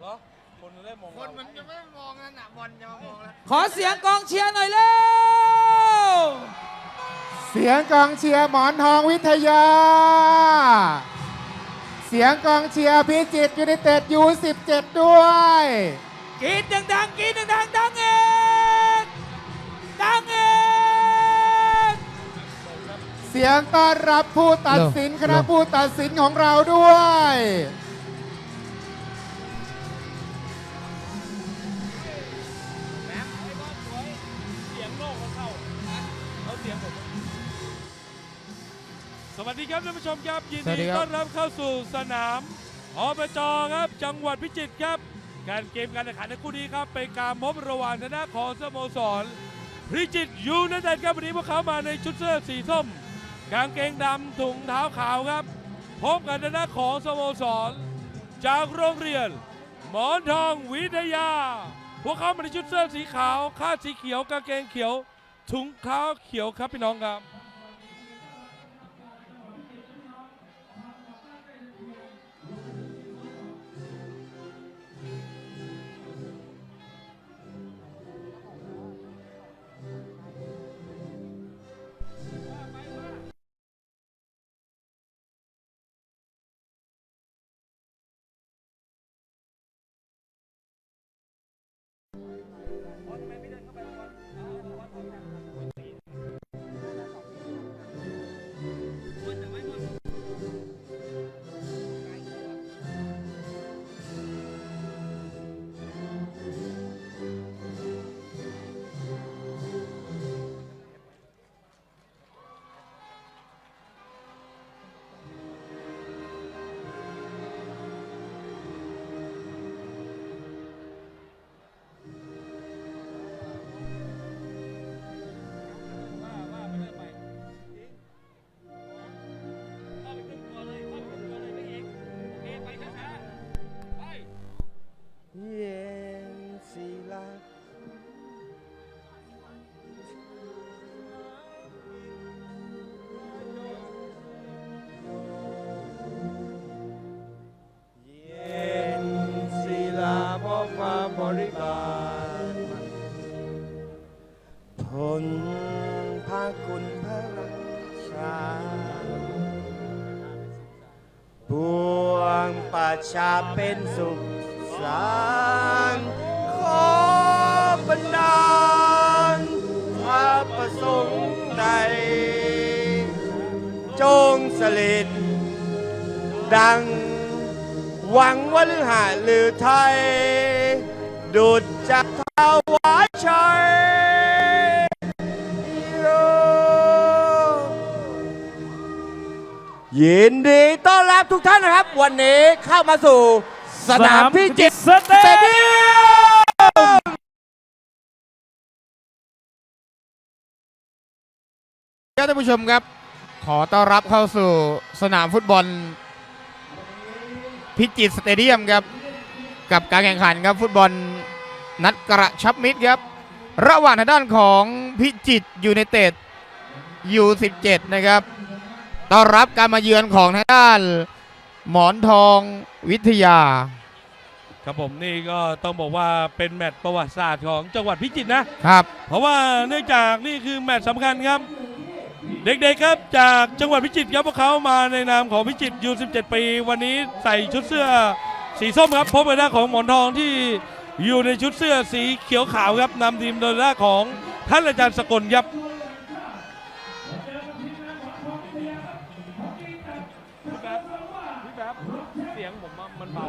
เหรอคนจะได้มองคนมันจะไม่มองนั่นน่ะบอลจะมามองแล้วขอเสียงกองเชียร์หน่อยเร็วเสียงกองเชียร์หมอนทองวิทยา เสียงกองเชียร์พิจิตรยูไนเต็ดยู17 ด้วย กรีดดังๆกรีดดังๆดังเองดังเองเสียงต้อนรับผู้ตัดสินคณะผู้ตัดสินของเราด้วย สวัสดีครับท่านผู้ชมครับยินสวัสดีดีครับ ต้อนรับเข้าสู่สนามอบจครับ จังหวัดพิจิตรครับ การเกมการแข่งขันในคู่นี้ครับเป็นการพบระหว่างทางด้านของสโมสรพิจิตรยูไนเต็ดครับวันนี้พวกเขามาในชุดเสื้อสีส้ม กางเกงดำถุงเท้าขาวครับพบกันทางด้านของสโมสร จากโรงเรียน หมอนทองวิทยา พวกเขามาในชุดเสื้อสีขาวคาดสีเขียวกางเกงเขียวถุงเท้าเขียวครับพี่น้องครับ บริบาลผลพระคุณพระราชาปวงประชาเป็นสุขสารขอบันดาลพระประสงค์ใดจงสลิดดังหวังว่าลือหาลือไทย ดุดจะถวายชัยโยยินดีต้อนรับทุกท่านนะครับ วันนี้เข้ามาสู่สนามพิจิตสเตเดียมครับท่านผู้ชมครับ ขอต้อนรับเข้าสู่สนามฟุตบอล พิจิตรสเตเดียมครับ กับการแข่งขันครับฟุตบอล นัดกระชับมิตรครับ ระหว่างทางด้านของพิจิตรยูไนเต็ดยู17นะครับต้อนรับการมาเยือนของทางด้าน หมอนทองวิทยา ครับผมนี่ก็ต้องบอกว่าเป็นแมตช์ประวัติศาสตร์ของจังหวัดพิจิตรนะ ครับ เพราะว่าเนื่องจากนี่คือแมตช์สำคัญครับ เด็กๆครับจากจังหวัดพิจิตรครับพวกเขามาในนามของพิจิตรยู17 ปี วันนี้ใส่ชุดเสื้อสีส้มครับพบกับหน้าของหมอนทองที่ อยู่ในชุดเสื้อสีเขียวขาวครับนำทีมโดยหน้าของท่านอาจารย์สกลครับพี่แป๊บบเสียงผมมันเบา